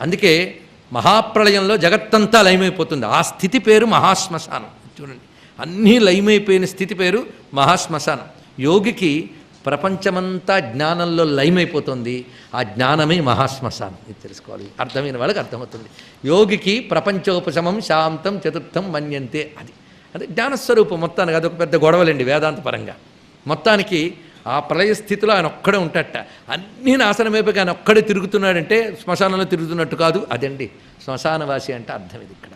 అందుకే మహాప్రళయంలో జగత్తంతా లయమైపోతుంది. ఆ స్థితి పేరు మహాశ్మశానం. చూడండి. అన్నీ లయమైపోయిన స్థితి పేరు మహాశ్మశానం. యోగికి ప్రపంచమంతా జ్ఞానంలో లయమైపోతుంది. ఆ జ్ఞానమే మహాశ్మశానం. ఇది తెలుసుకోవాలి. అర్థమైన వాళ్ళకి అర్థమవుతుంది. యోగికి ప్రపంచోపశమం శాంతం చతుర్థం మన్యంతే అది. అదే జ్ఞానస్వరూపం మొత్తానికి. అదొక పెద్ద గొడవలండి వేదాంత పరంగా. మొత్తానికి ఆ ప్రళయ స్థితిలో ఆయన ఒక్కడే ఉంటట అన్నీ నాశనమైపోయి ఆయన ఒక్కడే తిరుగుతున్నాడంటే శ్మశానంలో తిరుగుతున్నట్టు కాదు. అదండి. శ్మశానవాసి అంటే అర్థం ఇది ఇక్కడ.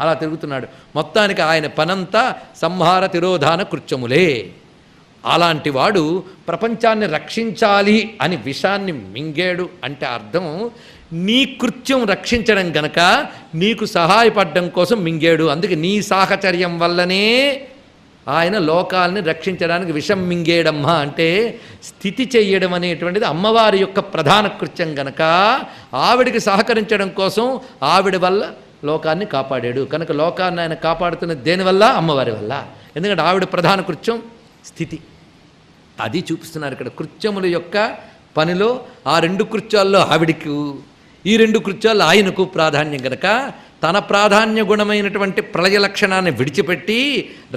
అలా తిరుగుతున్నాడు. మొత్తానికి ఆయన పనంతా సంహార తిరోధాన కృత్యములే. అలాంటి వాడు ప్రపంచాన్ని రక్షించాలి అని విషాన్ని మింగాడు అంటే అర్థం. నీ కృత్యం రక్షించడం గనక నీకు సహాయపడడం కోసం మింగాడు. అందుకే నీ సాహచర్యం వల్లనే ఆయన లోకాల్ని రక్షించడానికి విషం మింగేయడమ్మ అంటే స్థితి చెయ్యడం అనేటువంటిది అమ్మవారి యొక్క ప్రధాన కృత్యం గనక ఆవిడికి సహకరించడం కోసం ఆవిడ వల్ల లోకాన్ని కాపాడాడు. కనుక లోకాన్ని ఆయన కాపాడుతున్న దేనివల్ల అమ్మవారి వల్ల. ఎందుకంటే ఆవిడ ప్రధాన కృత్యం స్థితి. అది చూపిస్తున్నారు ఇక్కడ. కృత్యముల యొక్క పనిలో ఆ రెండు కృత్యాల్లో ఆవిడికి ఈ రెండు కృత్యాలు ఆయనకు ప్రాధాన్యం కనుక తన ప్రాధాన్య గుణమైనటువంటి ప్రళయ లక్షణాన్ని విడిచిపెట్టి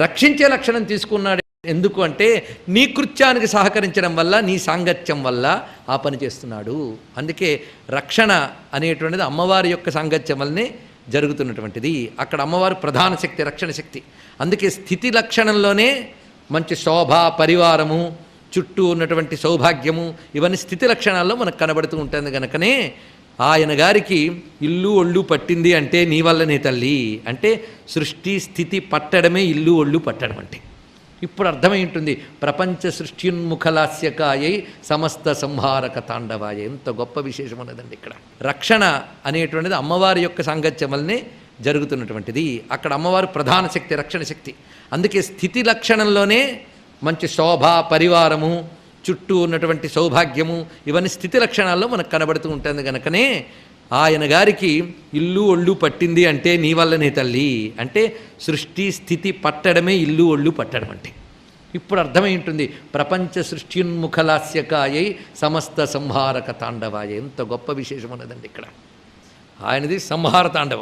రక్షించే లక్షణం తీసుకున్నాడు. ఎందుకు అంటే నీ కృత్యానికి సహకరించడం వల్ల నీ సాంగత్యం వల్ల ఆ పని చేస్తున్నాడు. అందుకే రక్షణ అనేటువంటిది అమ్మవారి యొక్క సాంగత్యం వల్లనే జరుగుతున్నటువంటిది. అక్కడ అమ్మవారు ప్రధాన శక్తి రక్షణ శక్తి. అందుకే స్థితి లక్షణంలోనే మంచి శోభ పరివారము చుట్టూ ఉన్నటువంటి సౌభాగ్యము ఇవన్నీ స్థితి లక్షణాల్లో మనకు కనబడుతూ ఉంటుంది కనుకనే ఆయన గారికి ఇల్లు ఒళ్ళు పట్టింది అంటే నీ వల్లనే తల్లి అంటే సృష్టి స్థితి పట్టడమే ఇల్లు ఒళ్ళు పట్టడం అంటే. ఇప్పుడు అర్థమై ఉంటుంది ప్రపంచ సృష్టిన్ముఖలాస్యకాయై సమస్త సంహారక తాండవాయ. ఎంత గొప్ప విశేషం ఉన్నదండి ఇక్కడ. రక్షణ అనేటువంటిది అమ్మవారి యొక్క సాంగత్యం వల్లనే జరుగుతున్నటువంటిది. అక్కడ అమ్మవారు ప్రధాన శక్తి రక్షణ శక్తి. అందుకే స్థితి లక్షణంలోనే మంచి శోభ పరివారము చుట్టూ ఉన్నటువంటి సౌభాగ్యము ఇవన్నీ స్థితి లక్షణాల్లో మనకు కనబడుతూ ఉంటుంది కనుకనే ఆయన గారికి ఇల్లు ఒళ్ళు పట్టింది అంటే నీ వల్లనే తల్లి. అంటే సృష్టి స్థితి పట్టడమే ఇల్లు ఒళ్ళు పట్టడం అంటే. ఇప్పుడు అర్థమై ఉంటుంది ప్రపంచ సృష్టిన్ముఖలాస్యకాయై సమస్త సంహారక తాండవాయ. ఎంత గొప్ప విశేషం ఉన్నదండి ఇక్కడ. ఆయనది సంహార తాండవం.